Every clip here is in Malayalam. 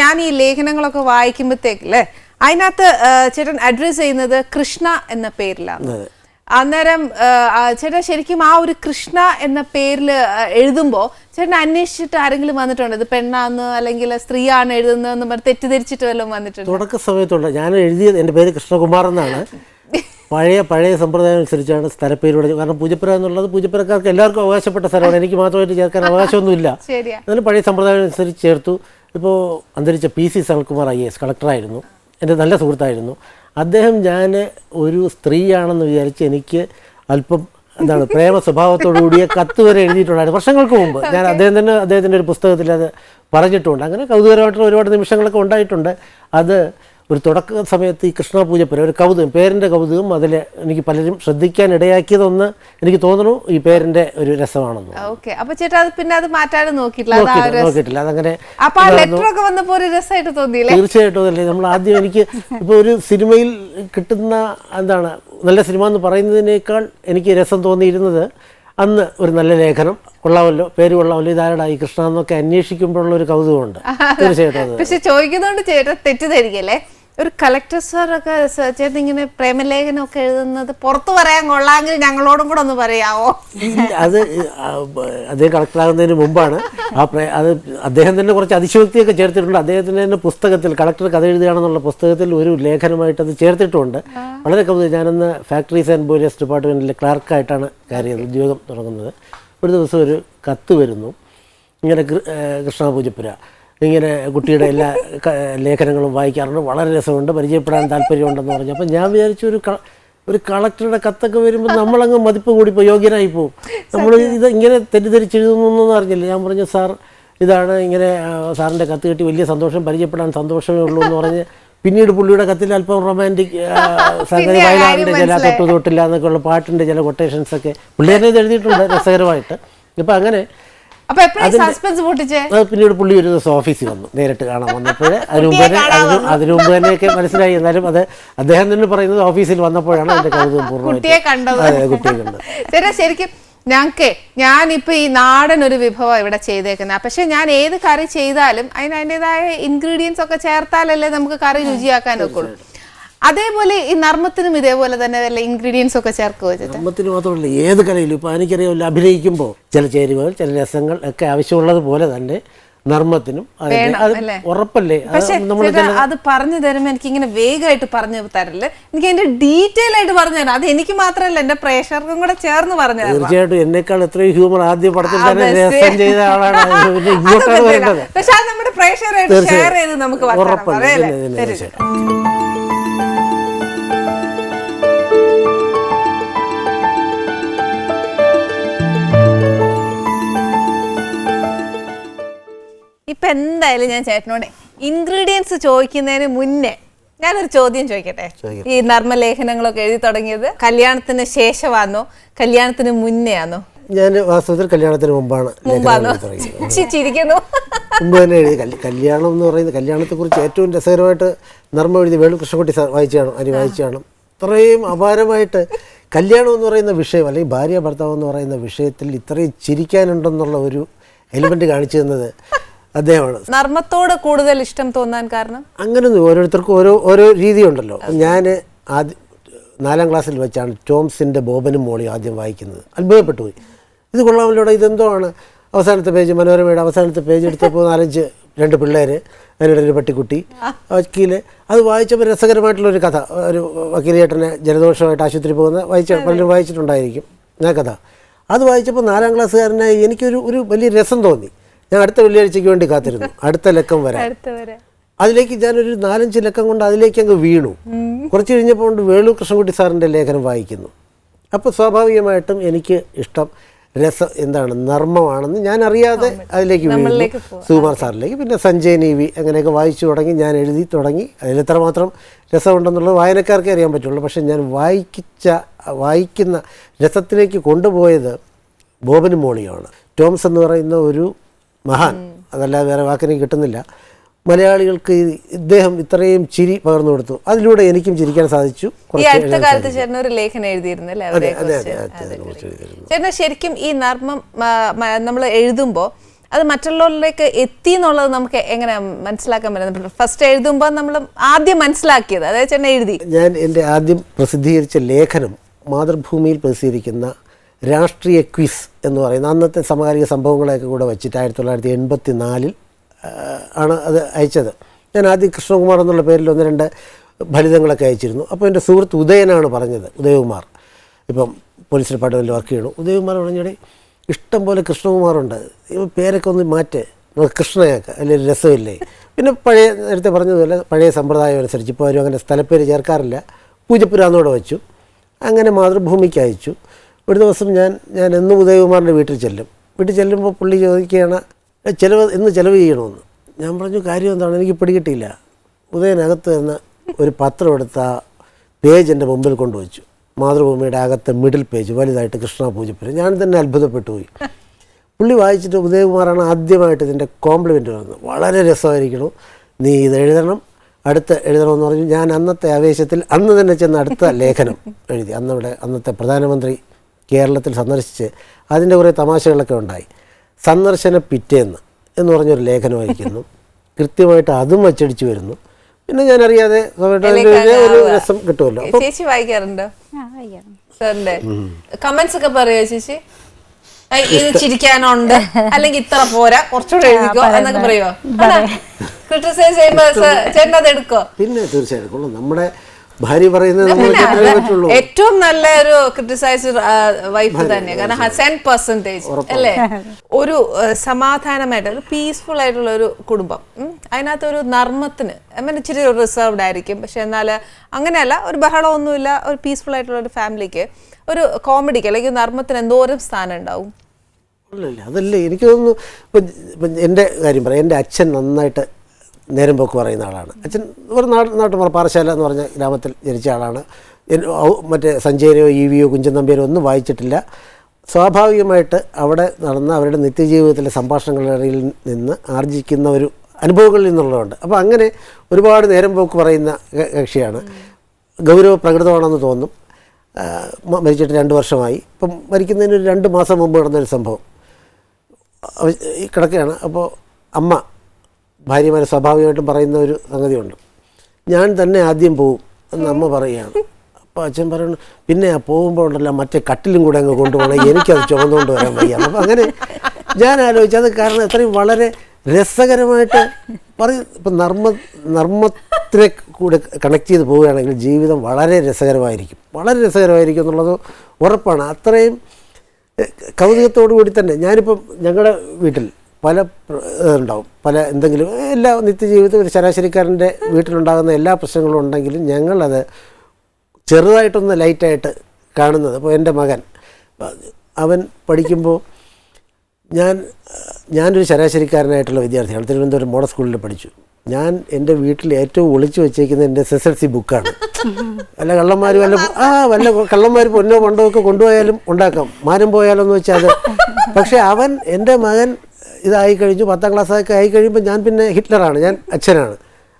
ഞാൻ ഈ ലേഖനങ്ങളൊക്കെ വായിക്കുമ്പോഴത്തേക്കല്ലേ അതിനകത്ത് ചേട്ടൻ അഡ്രസ് ചെയ്യുന്നത് കൃഷ്ണ എന്ന പേരിലാണ്. അന്നേരം ചേട്ടൻ ശരിക്കും ആ ഒരു കൃഷ്ണ എന്ന പേരിൽ എഴുതുമ്പോൾ ചേട്ടൻ അന്വേഷിച്ചിട്ട് ആരെങ്കിലും വന്നിട്ടുണ്ട്? ഇത് പെണ്ണാന്ന് അല്ലെങ്കിൽ സ്ത്രീയാണ് എഴുതുന്നതെന്ന് പറഞ്ഞ് തെറ്റിദ്ധരിച്ചിട്ട് വല്ലതും വന്നിട്ടുണ്ട്? തുടക്ക സമയത്തുള്ള ഞാൻ എഴുതിയത് എന്റെ പേര് കൃഷ്ണകുമാർ എന്നാണ്. പഴയ പഴയ സമ്പ്രദായം അനുസരിച്ചാണ് സ്ഥലപ്പേരോട് കാരണം പൂജപ്പുര എന്നുള്ളത് പൂജപ്പുരക്കാർക്ക് എല്ലാവർക്കും അവകാശപ്പെട്ട സ്ഥലമാണ്. എനിക്ക് മാത്രമായിട്ട് ചേർക്കാൻ അവകാശമൊന്നുമില്ല. എന്നാലും പഴയ സമ്പ്രദായം അനുസരിച്ച് ചേർത്തു. ഇപ്പോൾ അന്തരിച്ച P C Sanalkumar I S കളക്ടറായിരുന്നു. എന്റെ നല്ല സുഹൃത്തായിരുന്നു. അദ്ദേഹം ഞാൻ ഒരു സ്ത്രീയാണെന്ന് വിചാരിച്ച് എനിക്ക് അല്പം എന്താണ് പ്രേമ സ്വഭാവത്തോടു കൂടിയ കത്ത് വരെ എഴുതിയിട്ടുണ്ടായിരുന്നു വർഷങ്ങൾക്ക് മുമ്പ്. ഞാൻ അദ്ദേഹം തന്നെ അദ്ദേഹത്തിന്റെ ഒരു പുസ്തകത്തിൽ അത് പറഞ്ഞിട്ടുണ്ട്. അങ്ങനെ കൗതുകരമായിട്ടുള്ള ഒരുപാട് നിമിഷങ്ങളൊക്കെ ഉണ്ടായിട്ടുണ്ട്. അത് ഒരു തുടക്ക സമയത്ത് ഈ കൃഷ്ണ പേര് ഒരു കൗതുകം പേരിന്റെ കൗതുകം അതിൽ എനിക്ക് പലരും ശ്രദ്ധിക്കാൻ ഇടയാക്കിയതൊന്ന് എനിക്ക് തോന്നുന്നു ഈ പേരിന്റെ ഒരു രസമാണെന്ന് ഓക്കെ. അപ്പൊ ചേട്ടാ അത് പിന്നെ അത് മാറ്റാനും നോക്കിയിട്ടില്ല. നോക്കിയിട്ടില്ല. അതങ്ങനെ തീർച്ചയായിട്ടും അതല്ലേ. നമ്മൾ ആദ്യം എനിക്ക് ഇപ്പോൾ ഒരു സിനിമയിൽ കിട്ടുന്ന എന്താണ് നല്ല സിനിമ എന്ന് പറയുന്നതിനേക്കാൾ എനിക്ക് രസം തോന്നിയിരുന്നത് അന്ന് ഒരു നല്ല ലേഖനം കൊള്ളാമല്ലോ പേര് കൊള്ളാമല്ലോ ഇതാരടാ ഈ കൃഷ്ണ എന്നൊക്കെ അന്വേഷിക്കുമ്പോഴുള്ള ഒരു കൗതുകമുണ്ട്. തീർച്ചയായിട്ടും പക്ഷെ ചോദിക്കുന്നതുകൊണ്ട് ചേട്ടൻ തെറ്റിദ്ധരിക്കല്ലേ? ഒരു കളക്ടർ സാറൊക്കെ ചേട്ടൻ ഇങ്ങനെ പ്രേമലേഖനം ഒക്കെ എഴുതുന്നത് പുറത്തു പറയാൻ കൊള്ളാമെങ്കിൽ ഞങ്ങളോടും കൂടെ ഒന്ന് പറയാവോ? ഇല്ല, അത് അദ്ദേഹം കളക്ടറാകുന്നതിന് മുമ്പാണ്. ആ പ്രേ- അത് അദ്ദേഹം തന്നെ കുറച്ച് അതിശോക്തിയൊക്കെ ചേർത്തിട്ടുണ്ട്. അദ്ദേഹത്തിന്റെ തന്നെ പുസ്തകത്തിൽ കളക്ടർ കഥ എഴുതുകയാണെന്നുള്ള പുസ്തകത്തിൽ ഒരു ലേഖനമായിട്ട് അത് ചേർത്തിട്ടുണ്ട്. വളരെ കൗതുകം. ഞാനന്ന് ഫാക്ടറീസ് ആൻഡ് ബോയിലേഴ്സ് ഡിപ്പാർട്ട്മെന്റിലെ ക്ലാർക്കായിട്ടാണ് കാര്യം ഉദ്യോഗം തുടങ്ങുന്നത്. ഒരു ദിവസം ഒരു കത്ത് വരുന്നു. ഇങ്ങനെ കൃഷ്ണ പൂജപ്പുര. ഇങ്ങനെ കുട്ടിയുടെ എല്ലാ ലേഖനങ്ങളും വായിക്കാറുണ്ട്. വളരെ രസമുണ്ട്. പരിചയപ്പെടാൻ താല്പര്യമുണ്ടെന്ന് പറഞ്ഞു. അപ്പം ഞാൻ വിചാരിച്ചു ഒരു ഒരു കളക്ടറുടെ കത്തൊക്കെ വരുമ്പോൾ നമ്മളങ്ങ് മതിപ്പ് കൂടിപ്പോൾ യോഗ്യനായി പോകും നമ്മൾ ഇത് ഇങ്ങനെ തെറ്റിദ്ധരിച്ചെഴുതുന്നൊന്നും അറിഞ്ഞില്ല. ഞാൻ പറഞ്ഞു സാർ ഇതാണ് ഇങ്ങനെ സാറിന്റെ കത്ത് കിട്ടി. വലിയ സന്തോഷം. പരിചയപ്പെടാൻ സന്തോഷമേ ഉള്ളൂ എന്ന് പറഞ്ഞ് പിന്നീട് പുള്ളിയുടെ കത്തിൽ അല്പം റൊമാന്റിക് സംഗതി വയലാറിന്റെ ചില തൊട്ട് തൊട്ടു തൊട്ടില്ല എന്നൊക്കെയുള്ള പാട്ടിന്റെ ചില കൊട്ടേഷൻസൊക്കെ പുള്ളി തന്നെ ഇത് എഴുതിയിട്ടുണ്ട് രസകരമായിട്ട്. ഇപ്പം അങ്ങനെ അപ്പൊ സസ്പെൻസ് പൊട്ടിച്ചേ? പിന്നീട് പുള്ളി ഒരു ദിവസം ഓഫീസിൽ വന്നു. നേരിട്ട് കാണാൻ വന്നപ്പോൾ അതിനു മുമ്പ് തന്നെ അതിനു മുമ്പ് തന്നെയൊക്കെ മനസ്സിലായി. എന്നാലും അത് അദ്ദേഹം തന്നെ പറയുന്നത് ഓഫീസിൽ വന്നപ്പോഴാണ് എന്റെ കൗതുകം പൂർണമായിട്ട്. കുട്ടിയെ കണ്ടത്. അതെ കുട്ടിയെ കണ്ടത്. ചേട്ടാ ശരിക്കും ഞങ്ങൾക്ക് ഞാനിപ്പോൾ ഈ നാടൻ ഒരു വിഭവം ഇവിടെ ചെയ്തേക്കുന്നത് പക്ഷെ ഞാൻ ഏത് കറി ചെയ്താലും അതിന് അതിന്റെതായ ഇൻഗ്രീഡിയൻസ് ഒക്കെ ചേർത്താലല്ലേ നമുക്ക് കറി രുചിയാക്കാൻ ഒക്കുള്ളൂ. അതേപോലെ ഈ നർമ്മത്തിനും ഇതേപോലെ തന്നെ വല്ല ഇൻഗ്രീഡിയൻസ് ഒക്കെ ചേർക്കുക നർമ്മത്തിന് മാത്രമല്ല ഏത് കലയിലും ഇപ്പോൾ എനിക്കറിയാമല്ലോ അഭിനയിക്കുമ്പോൾ ചില ചേരുവകൾ ചില രസങ്ങൾ ഒക്കെ ആവശ്യമുള്ളത് പോലെ തന്നെ നർമ്മത്തിനും ഉറപ്പല്ലേ? അത് പറഞ്ഞു തരുമ്പോ എനിക്ക് ഇങ്ങനെ വേഗമായിട്ട് പറഞ്ഞു തരില്ല എനിക്ക് അതിന്റെ ഡീറ്റെയിൽ ആയിട്ട് പറഞ്ഞു തരാം അത് എനിക്ക് മാത്രമല്ല എന്റെ പ്രേക്ഷകർക്കും കൂടെ ചേർന്ന് പറഞ്ഞു തീർച്ചയായിട്ടും എന്നെക്കാൾ എത്രയും ഹ്യൂമർ ആദ്യം പടത്തിൽ തന്നെ രസം ചെയ്ത ആളാണ്. പിന്നെ ഇങ്ങോട്ടാണ് വേണ്ടത്. പക്ഷെ അത് നമ്മുടെ പ്രേക്ഷകരായിട്ട്. ഷെയർ ചെയ്ത് നമുക്ക് ഉറപ്പല്ലേ. തീർച്ചയായിട്ടും. ഇപ്പൊ എന്തായാലും ഞാൻ ചേട്ടനോട് ഇൻഗ്രീഡിയൻസ് ചോദിക്കുന്നതിന് മുന്നേ ഞാനൊരു ചോദ്യം ചോദിക്കട്ടെ? ചോദിക്കാം. ഈ നർമ്മലേഖനങ്ങളൊക്കെ എഴുതി തുടങ്ങിയത് കല്യാണത്തിന് ശേഷമാണോ കല്യാണത്തിന് മുന്നേ ആണോ ഞാൻ വാസ്തവത്തിൽ കല്യാണത്തിന് മുമ്പാണ് മുമ്പാണോ ലേഖനം തുടങ്ങിയത്. ചി- ചിരിക്കുന്നു മുമ്പ് തന്നെ എഴുതി. കല്യ- കല്യാണം എന്ന് പറയുന്നത് കല്യാണത്തെക്കുറിച്ച് ഏറ്റവും രസകരമായിട്ട് നർമ്മ എഴുതി വേണു കൃഷ്ണൻകുട്ടി സാർ വായിച്ചാണ് അരി വായിച്ചാണ്. ഇത്രയും അപാരമായിട്ട് കല്യാണം എന്ന് പറയുന്ന വിഷയം അല്ലെങ്കിൽ ഭാര്യ ഭർത്താവ് എന്ന് പറയുന്ന വിഷയത്തിൽ ഇത്രയും ചിരിക്കാനുണ്ടെന്നുള്ള ഒരു എലിമെന്റ് കാണിച്ചു തന്നത് അദ്ദേഹമാണ്. നർമ്മത്തോട് കൂടുതൽ ഇഷ്ടം തോന്നാൻ കാരണം? അങ്ങനെയൊന്നും ഓരോരുത്തർക്കും ഓരോ ഓരോ രീതിയുണ്ടല്ലോ. ഞാൻ ആദ്യം നാലാം ക്ലാസ്സിൽ വെച്ചാണ് ടോംസിന്റെ ബോബനും മോളി ആദ്യം വായിക്കുന്നത്. അത്ഭുതപ്പെട്ടു പോയി. ഇത് കൊള്ളാമല്ലോടെ ഇതെന്തോ ആണ് അവസാനത്തെ പേജ് മനോരമയുടെ അവസാനത്തെ പേജ് എടുത്തപ്പോൾ നാലഞ്ച് രണ്ട് പിള്ളേർ അതിനിടെ ഒരു പട്ടിക്കുട്ടി വക്കീൽ. അത് വായിച്ചപ്പോൾ രസകരമായിട്ടുള്ളൊരു കഥ. ഒരു വക്കീൽ ചേട്ടനെ ജലദോഷമായിട്ട് ആശുപത്രി പോകുന്ന വായിച്ച പലരും വായിച്ചിട്ടുണ്ടായിരിക്കും ഞാൻ കഥ. അത് വായിച്ചപ്പോൾ നാലാം ക്ലാസ്സുകാരനായി എനിക്കൊരു ഒരു വലിയ രസം തോന്നി. ഞാൻ അടുത്ത വെള്ളിയാഴ്ചയ്ക്ക് വേണ്ടി കാത്തിരുന്നു. അടുത്ത ലക്കം വരാൻ. അതിലേക്ക് ഞാനൊരു നാലഞ്ച് ലക്കം കൊണ്ട് അതിലേക്ക് അങ്ങ് വീണു. കുറച്ച് കഴിഞ്ഞപ്പോൾ കൊണ്ട് വേളു കൃഷ്ണൻകുട്ടി സാറിന്റെ ലേഖനം വായിക്കുന്നു. അപ്പോൾ സ്വാഭാവികമായിട്ടും എനിക്ക് ഇഷ്ടം രസം എന്താണ് നർമ്മമാണെന്ന് ഞാൻ അറിയാതെ അതിലേക്ക് വീണു. സുകുമാർ സാറിലേക്ക്. പിന്നെ സഞ്ജയ് നീവി അങ്ങനെയൊക്കെ വായിച്ചു തുടങ്ങി ഞാൻ എഴുതി തുടങ്ങി. അതിൽ എത്രമാത്രം രസമുണ്ടെന്നുള്ളത് വായനക്കാർക്കേ അറിയാൻ പറ്റുള്ളൂ. പക്ഷേ ഞാൻ വായിച്ച വായിക്കുന്ന രസത്തിലേക്ക് കൊണ്ടുപോയത് ബോബനും മോളിയാണ് ടോംസ് എന്ന് പറയുന്ന ഒരു മഹാൻ. അതല്ലാതെ വേറെ വാക്കിനെ കിട്ടുന്നില്ല. മലയാളികൾക്ക് ഇദ്ദേഹം ഇത്രയും ചിരി പകർന്നു കൊടുത്തു. അതിലൂടെ എനിക്കും ചിരിക്കാൻ സാധിച്ചു. അടുത്ത കാലത്ത് ചേട്ടൻ ഒരു ലേഖനം എഴുതിയിരുന്നല്ലേ ശരിക്കും ഈ നർമ്മം നമ്മൾ എഴുതുമ്പോൾ അത് മറ്റുള്ളവരിലേക്ക് എത്തി എന്നുള്ളത് നമുക്ക് എങ്ങനെ മനസ്സിലാക്കാൻ പറ്റുന്നത് ഫസ്റ്റ് എഴുതുമ്പോൾ നമ്മൾ ആദ്യം മനസ്സിലാക്കിയത് അതായത് ചേട്ടൻ എഴുതി. ഞാൻ എന്റെ ആദ്യം പ്രസിദ്ധീകരിച്ച ലേഖനം മാതൃഭൂമിയിൽ പ്രസിദ്ധീകരിക്കുന്ന രാഷ്ട്രീയ ക്വിസ് എന്ന് പറയുന്ന അന്നത്തെ സമകാലിക സംഭവങ്ങളെയൊക്കെ കൂടെ വെച്ചിട്ട് ആയിരത്തി തൊള്ളായിരത്തി എൺപത്തി നാലിൽ ആണ് അത് അയച്ചത്. ഞാൻ ആദ്യം കൃഷ്ണകുമാർ എന്നുള്ള പേരിൽ ഒന്ന് രണ്ട് ഫലിതങ്ങളൊക്കെ അയച്ചിരുന്നു. അപ്പോൾ എന്റെ സുഹൃത്ത് ഉദയനാണ് പറഞ്ഞത് ഉദയകുമാർ. ഇപ്പം പോലീസ് ഡിപ്പാർട്ട്മെന്റിൽ വർക്ക് ചെയ്യണു? ഉദയകുമാർ പറഞ്ഞാൽ ഇഷ്ടം പോലെ കൃഷ്ണകുമാറുണ്ട്. ഇപ്പോൾ പേരൊക്കെ ഒന്ന് മാറ്റ്. നമുക്ക് കൃഷ്ണയാക്കുക അല്ലെങ്കിൽ രസമില്ലേ? പിന്നെ പഴയ നേരത്തെ പറഞ്ഞതുപോലെ പഴയ സമ്പ്രദായം അനുസരിച്ച് ഇപ്പോൾ ആരും അങ്ങനെ സ്ഥലപ്പേര് ചേർക്കാറില്ല. പൂജപ്പുരാന്നോടെ വെച്ചു. അങ്ങനെ മാതൃഭൂമിക്ക് അയച്ചു. ഒരു ദിവസം ഞാൻ ഞാൻ എന്നും ഉദയകുമാറിന്റെ വീട്ടിൽ ചെല്ലും. വീട്ടിൽ ചെല്ലുമ്പോൾ പുള്ളി ചോദിക്കുകയാണ് "ഏ, ചിലവ് ഇന്ന് ചിലവ് ചെയ്യണമെന്ന് ഞാൻ പറഞ്ഞു കാര്യം എന്താണ്? എനിക്ക് പിടികിട്ടിയില്ല. ഉദയനകത്ത് നിന്ന് ഒരു പത്രം എടുത്ത പേജ് എന്റെ മുമ്പിൽ കൊണ്ടുവച്ചു. മാതൃഭൂമിയുടെ അകത്തെ മിഡിൽ പേജ് വലുതായിട്ട് കൃഷ്ണ പൂജപ്പുരം ഞാൻ തന്നെ അത്ഭുതപ്പെട്ടു പോയി. പുള്ളി വായിച്ചിട്ട് ഉദയകുമാറാണ് ആദ്യമായിട്ട് ഇതിന്റെ കോംപ്ലിമെന്റ് വന്നത് വളരെ രസമായിരിക്കണം. നീ ഇത് എഴുതണം. അടുത്ത് എഴുതണമെന്ന് പറഞ്ഞു. ഞാൻ അന്നത്തെ ആവേശത്തിൽ അന്ന് തന്നെ ചെന്ന് അടുത്ത ലേഖനം എഴുതി. അന്നവിടെ അന്നത്തെ പ്രധാനമന്ത്രി കേരളത്തിൽ സന്ദർശിച്ച് അതിന്റെ കുറേ തമാശകളൊക്കെ ഉണ്ടായി. സന്ദർശന പിറ്റേന്ന് എന്ന് പറഞ്ഞൊരു ലേഖനം വായിക്കുന്നു. കൃത്യമായിട്ട് അതും വച്ചടിച്ച് വരുന്നു. പിന്നെ ഞാൻ അറിയാതെ ഒരു- രസം കിട്ടുമല്ലോ. ചേച്ചി വായിക്കാറുണ്ടോ? ആ, വായിക്കാം. സാറിന്റെ കമന്റ്സ് ഒക്കെ പറയോ ചേച്ചി? ഇത് ചിരിക്കാനുണ്ട്. അല്ലെങ്കിൽ ഇത്ര പോരാ. കുറച്ചുകൂടെ എഴുതിക്കോ എന്നൊക്കെ പറയോ? ക്രിട്ടിസൈസ് ചെയ്യുമ്പോ അത് എടുക്കോ? പിന്നെ തീർച്ചയായിട്ടും. നമ്മുടെ ഭാര്യ പറയുന്നത് നമ്മൾ ഏറ്റവും നല്ല ഒരു ക്രിട്ടിസൈസ് വൈഫ് തന്നെ കാരണം സെൻ പെർസെന്റേജ് അല്ലേ? ഒരു സമാധാനമായിട്ട് ഒരു പീസ്ഫുൾ ആയിട്ടുള്ള ഒരു കുടുംബം. ഉം. അതിനകത്ത് ഒരു നർമ്മത്തിന് അങ്ങനെ ഇച്ചിരി റിസർവ്ഡ് ആയിരിക്കും. പക്ഷെ എന്നാൽ അങ്ങനെയല്ല ഒരു ബഹളമൊന്നുമില്ല ഒരു പീസ്ഫുൾ ആയിട്ടുള്ള ഒരു ഫാമിലിക്ക് ഒരു കോമഡിക്ക് അല്ലെങ്കിൽ നർമ്മത്തിന് എന്തോരം സ്ഥാനം ഉണ്ടാവും? അല്ലല്ല അതല്ലേ എനിക്ക് തോന്നുന്നു. ഇപ്പം ഇപ്പം എന്റെ കാര്യം പറയാം. എന്റെ അച്ഛൻ നന്നായിട്ട് നേരം പോക്ക് പറയുന്ന ആളാണ്. അച്ഛൻ ഒരു നാട് നാട്ടു പാറശാല എന്ന് പറഞ്ഞ ഗ്രാമത്തിൽ ജനിച്ച ആളാണ്. മറ്റേ സഞ്ചയനയോ ഇ വിയോ കുഞ്ചൻ നമ്പ്യാരോ ഒന്നും വായിച്ചിട്ടില്ല. സ്വാഭാവികമായിട്ട് അവിടെ നടന്ന അവരുടെ നിത്യജീവിതത്തിലെ സംഭാഷണങ്ങളിൽ നിന്ന് ആർജിക്കുന്ന ഒരു അനുഭവങ്ങളിൽ നിന്നുള്ളതുണ്ട്. അപ്പോൾ അങ്ങനെ ഒരുപാട് നേരം പോക്ക് പറയുന്ന കക്ഷിയാണ്. ഗൗരവ പ്രകൃതമാണെന്ന് തോന്നും മരിച്ചിട്ട് രണ്ട് വർഷമായി. ഇപ്പം മരിക്കുന്നതിന് ഒരു രണ്ട് മാസം മുമ്പ് നടന്നൊരു സംഭവം. കിടക്കുകയാണ് അപ്പോൾ അമ്മ ഭാര്യമാർ സ്വാഭാവികമായിട്ടും പറയുന്ന ഒരു സംഗതിയുണ്ട്. ഞാൻ തന്നെ ആദ്യം പോവും എന്ന് അമ്മ പറയുകയാണ്. അപ്പോൾ അച്ഛൻ പറയുന്നു പിന്നെ പോകുമ്പോൾ ഉണ്ടല്ലോ മറ്റേ കട്ടിലും കൂടെ അങ്ങ് കൊണ്ടുപോകണം എനിക്കത് ചുമന്നുകൊണ്ട് വരാൻ വയ്യ. അപ്പോൾ അങ്ങനെ ഞാൻ ആലോചിച്ചത് കാരണം അത്രയും വളരെ രസകരമായിട്ട് പറയും ഇപ്പം നർമ്മ നർമ്മത്തിനെ കൂടെ കണക്ട് ചെയ്ത് പോവുകയാണെങ്കിൽ ജീവിതം വളരെ രസകരമായിരിക്കും. വളരെ രസകരമായിരിക്കും എന്നുള്ളത് ഉറപ്പാണ്. അത്രയും കൗതുകത്തോടു കൂടി തന്നെ. ഞാനിപ്പം ഞങ്ങളുടെ വീട്ടിൽ പല ഇതുണ്ടാവും. പല എന്തെങ്കിലും എല്ലാ നിത്യജീവിതത്തിൽ ഒരു ശരാശരിക്കാരന്റെ വീട്ടിലുണ്ടാകുന്ന എല്ലാ പ്രശ്നങ്ങളും ഉണ്ടെങ്കിലും ഞങ്ങളത് ചെറുതായിട്ടൊന്ന് ലൈറ്റായിട്ട് കാണുന്നത്. അപ്പോൾ എന്റെ മകൻ അവൻ പഠിക്കുമ്പോൾ ഞാൻ ഞാനൊരു ശരാശരിക്കാരനായിട്ടുള്ള വിദ്യാർത്ഥിയാണ്. തിരുവനന്തപുരം മോഡൽ സ്കൂളിൽ പഠിച്ചു. ഞാൻ എന്റെ വീട്ടിൽ ഏറ്റവും ഒളിച്ചു വെച്ചേക്കുന്ന എന്റെ എസ് എസ് എൽ സി ബുക്കാണ്. വല്ല കള്ളന്മാർ വല്ല ആ വല്ല കള്ളന്മാർ പൊന്നോ പണ്ടോ ഒക്കെ കൊണ്ടുപോയാലും ഉണ്ടാക്കാം. മാനം പോയാലോ എന്ന് വെച്ചാൽ പക്ഷേ അവൻ എന്റെ മകൻ ഇതായി കഴിഞ്ഞു പത്താം ക്ലാസ്സൊക്കെ ആയി കഴിയുമ്പോൾ ഞാൻ പിന്നെ ഹിറ്റ്ലറാണ് ഞാൻ അച്ഛനാണ്.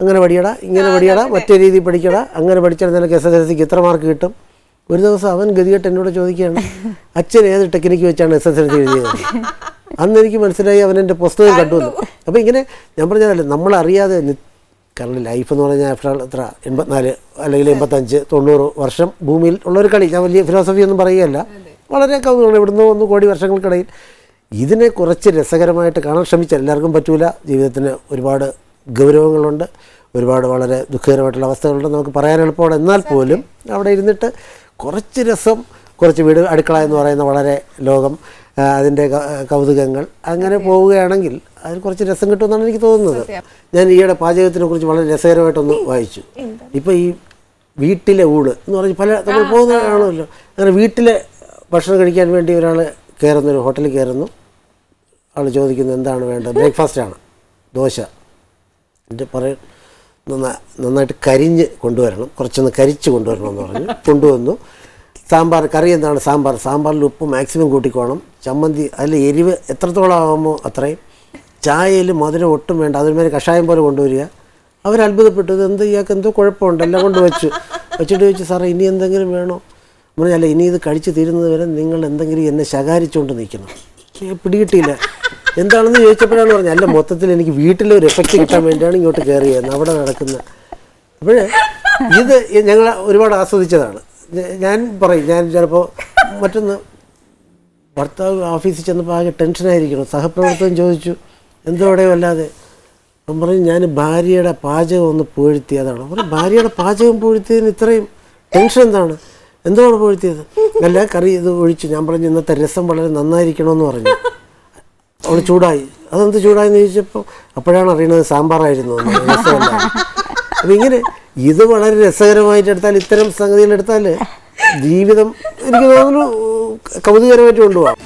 അങ്ങനെ പഠിയടാ ഇങ്ങനെ പഠിയടാ മറ്റേ രീതിയിൽ പഠിക്കടാ. അങ്ങനെ പഠിച്ചാൽ നിനക്ക് എസ് എസ് എൽ സിക്ക് ഇത്ര മാർക്ക് കിട്ടും? ഒരു ദിവസം അവൻ ഗതികെട്ട് എന്നോട് ചോദിക്കുകയാണ് അച്ഛൻ ഏത് ടെക്നിക്ക് വെച്ചാണ് എസ് എസ് എൽ സി എഴുതിയത്? അന്ന് എനിക്ക് മനസ്സിലായി അവൻ എന്റെ പുസ്തകം കണ്ടുവന്നു. അപ്പോൾ ഇങ്ങനെ ഞാൻ പറഞ്ഞതല്ലേ നമ്മളറിയാതെ കാരണം ലൈഫ് എന്ന് പറഞ്ഞാൽ ആഫ്റ്റർ എത്ര എൺപത്തിനാല് അല്ലെങ്കിൽ എൺപത്തഞ്ച് തൊണ്ണൂറ് വർഷം ഭൂമിയിൽ ഉള്ള ഒരു കളി. ഞാൻ വലിയ ഫിലോസഫി ഒന്നും പറയുകയല്ല. വളരെ കൗതുകമാണ്. ഇവിടുന്ന് ഒന്ന് കോടി വർഷങ്ങൾക്കിടയിൽ ഇതിനെ കുറച്ച് രസകരമായിട്ട് കാണാൻ ശ്രമിച്ചാൽ എല്ലാവർക്കും പറ്റൂല. ജീവിതത്തിന് ഒരുപാട് ഗൗരവങ്ങളുണ്ട്. ഒരുപാട് വളരെ ദുഃഖകരമായിട്ടുള്ള അവസ്ഥകളുണ്ട് നമുക്ക് പറയാൻ എളുപ്പമാണ്. എന്നാൽ പോലും അവിടെ ഇരുന്നിട്ട് കുറച്ച് രസം കുറച്ച് വീട് അടുക്കള എന്ന് പറയുന്ന വളരെ ലോകം അതിന്റെ കൗതുകങ്ങൾ അങ്ങനെ പോവുകയാണെങ്കിൽ അതിൽ കുറച്ച് രസം കിട്ടുമെന്നാണ് എനിക്ക് തോന്നുന്നത്. ഞാൻ ഈയിടെ പാചകത്തിനെ കുറിച്ച് വളരെ രസകരമായിട്ടൊന്ന് വായിച്ചു. ഇപ്പോൾ ഈ വീട്ടിലെ ഊട് എന്ന് പറഞ്ഞ് പല നമ്മൾ പോകുന്നതാണല്ലോ അങ്ങനെ വീട്ടിലെ ഭക്ഷണം കഴിക്കാൻ വേണ്ടി ഒരാൾ കയറുന്നു ഒരു ഹോട്ടലിൽ കയറുന്നു ആൾ ചോദിക്കുന്നത് എന്താണ് വേണ്ടത്? ബ്രേക്ക്ഫാസ്റ്റാണ്. ദോശ. എന്നിട്ട് പറയും നന്നാ നന്നായിട്ട് കരിഞ്ഞ് കൊണ്ടുവരണം. കുറച്ചൊന്ന് കരിച്ച് കൊണ്ടുവരണം എന്ന് പറഞ്ഞു കൊണ്ടുവന്നു. സാമ്പാർ കറി എന്താണ് സാമ്പാർ? സാമ്പാറിൽ ഉപ്പ് മാക്സിമം കൂട്ടിക്കോണം. ചമ്മന്തി അതിൽ എരിവ് എത്രത്തോളം ആകുമോ അത്രയും. ചായയിൽ മധുരം ഒട്ടും വേണ്ട. അതിന്മേൽ കഷായം പോലെ കൊണ്ടുവരിക. അവർ അത്ഭുതപ്പെട്ടു ഇത് എന്ത് ഇയാൾക്ക് എന്തോ കുഴപ്പമുണ്ട്. എല്ലാം കൊണ്ട് വെച്ചു. വെച്ചിട്ട് ചോദിച്ചു സാറേ ഇനി എന്തെങ്കിലും വേണോ? പറഞ്ഞല്ല ഇനി ഇത് കഴിച്ചു തീരുന്നത് വരെ നിങ്ങൾ എന്തെങ്കിലും എന്നെ ശകാരിച്ചുകൊണ്ട് നിൽക്കണം പിടികിട്ടിയില്ല. എന്താണെന്ന് ചോദിച്ചപ്പോഴാണ് പറഞ്ഞത് അല്ല മൊത്തത്തിൽ എനിക്ക് വീട്ടിലെ ഒരു എഫക്റ്റ് കിട്ടാൻ വേണ്ടിയാണ് ഇങ്ങോട്ട് കയറിയത് അവിടെ നടക്കുന്ന. അപ്പോഴേ ഇത് ഞങ്ങൾ ഒരുപാട് ആസ്വദിച്ചതാണ്. ഞാൻ പറയും ഞാൻ ചിലപ്പോൾ മറ്റൊന്ന് ഭർത്താവ് ഓഫീസിൽ ചെന്നപ്പോൾ ആകെ ടെൻഷനായിരിക്കണം സഹപ്രവർത്തകൻ ചോദിച്ചു എന്തോടെയോ അല്ലാതെ അവൻ പറഞ്ഞു ഞാൻ ഭാര്യയുടെ പാചകം ഒന്ന് പൂഴ്ത്തിയതാണ് പറഞ്ഞു ഭാര്യയുടെ പാചകം പൂഴ്ത്തിയതിന് ഇത്രയും ടെൻഷൻ എന്താണ്? എന്താണ് പുകഴ്ത്തിയത് അല്ല കറി ഇത് ഒഴിച്ചു ഞാൻ പറഞ്ഞു ഇന്നത്തെ രസം വളരെ നന്നായിരിക്കണമെന്ന് പറഞ്ഞു. അവൾ ചൂടായി. അതെന്ത് ചൂടായെന്ന് ചോദിച്ചപ്പോൾ അപ്പോഴാണ് അറിയണത് സാമ്പാറായിരുന്നു. രസമല്ല. അപ്പം ഇങ്ങനെ ഇത് വളരെ രസകരമായിട്ട് എടുത്താൽ ഇത്തരം സംഗതികൾ എടുത്താൽ ജീവിതം എനിക്ക് തോന്നുന്നു കൗതുകരമായിട്ട് കൊണ്ടുപോകാം